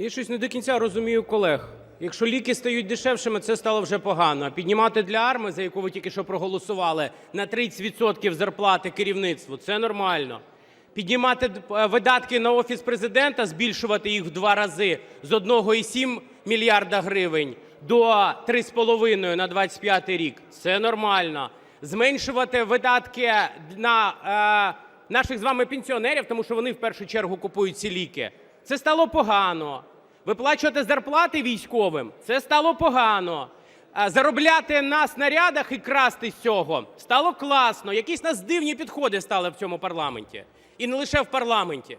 Я щось не до кінця розумію колег. Якщо ліки стають дешевшими, це стало вже погано. А піднімати для арми, за яку ви тільки що проголосували, на 30% зарплати керівництву це нормально. Піднімати е, видатки на офіс президента, збільшувати їх в два рази з 1,7 мільярда гривень до 3,5 на 25 рік це нормально. Зменшувати видатки на е, наших з вами пенсіонерів, тому що вони в першу чергу купують ці ліки. Це стало погано. Виплачувати зарплати військовим це стало погано. Заробляти на снарядах і красти з цього стало класно. Якісь нас дивні підходи стали в цьому парламенті. І не лише в парламенті.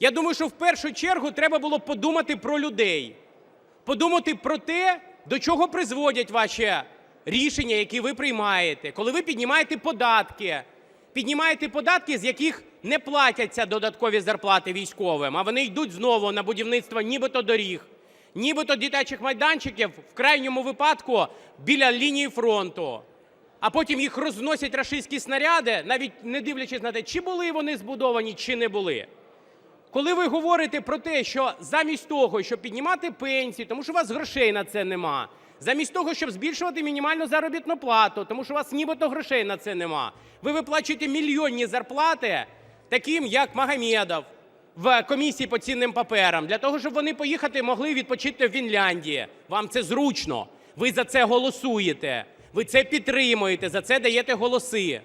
Я думаю, що в першу чергу треба було подумати про людей, подумати про те, до чого призводять ваші рішення, які ви приймаєте, коли ви піднімаєте податки, піднімаєте податки, з яких не платяться додаткові зарплати військовим, а вони йдуть знову на будівництво нібито доріг, нібито дитячих майданчиків, в крайньому випадку біля лінії фронту. А потім їх розносять рашистські снаряди, навіть не дивлячись на те, чи були вони збудовані, чи не були. Коли ви говорите про те, що замість того, щоб піднімати пенсії, тому що у вас грошей на це нема, замість того, щоб збільшувати мінімальну заробітну плату, тому що у вас нібито грошей на це нема, ви виплачуєте мільйонні зарплати таким, як Магомедов в комісії по цінним паперам, для того, щоб вони поїхати могли відпочити в Фінляндії. Вам це зручно. Ви за це голосуєте. Ви це підтримуєте, за це даєте голоси.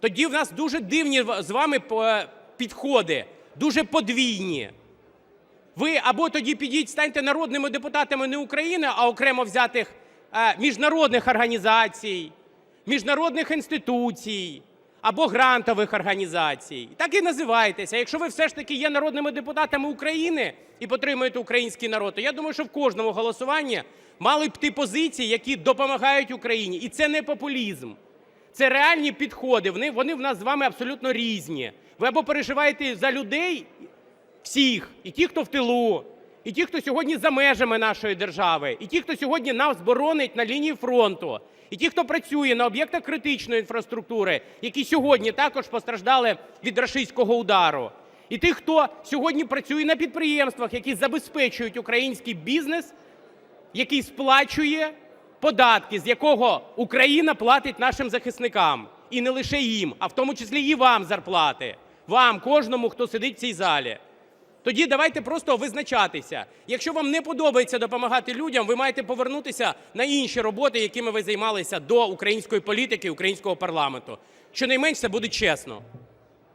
Тоді в нас дуже дивні з вами е, підходи, дуже подвійні. Ви або тоді підіть, станьте народними депутатами не України, а окремо взятих е, міжнародних організацій, міжнародних інституцій або грантових організацій. Так і називайтеся. Якщо ви все ж таки є народними депутатами України і підтримуєте український народ, то я думаю, що в кожному голосуванні мали б йти позиції, які допомагають Україні. І це не популізм. Це реальні підходи. Вони, вони в нас з вами абсолютно різні. Ви або переживаєте за людей всіх, і ті, хто в тилу, і ті, хто сьогодні за межами нашої держави, і ті, хто сьогодні нас боронить на лінії фронту, і ті, хто працює на об'єктах критичної інфраструктури, які сьогодні також постраждали від рашистського удару, і тих, хто сьогодні працює на підприємствах, які забезпечують український бізнес, який сплачує податки, з якого Україна платить нашим захисникам. І не лише їм, а в тому числі і вам зарплати. Вам, кожному, хто сидить в цій залі. Тоді давайте просто визначатися. Якщо вам не подобається допомагати людям, ви маєте повернутися на інші роботи, якими ви займалися до української політики, українського парламенту. Щонайменше це буде чесно.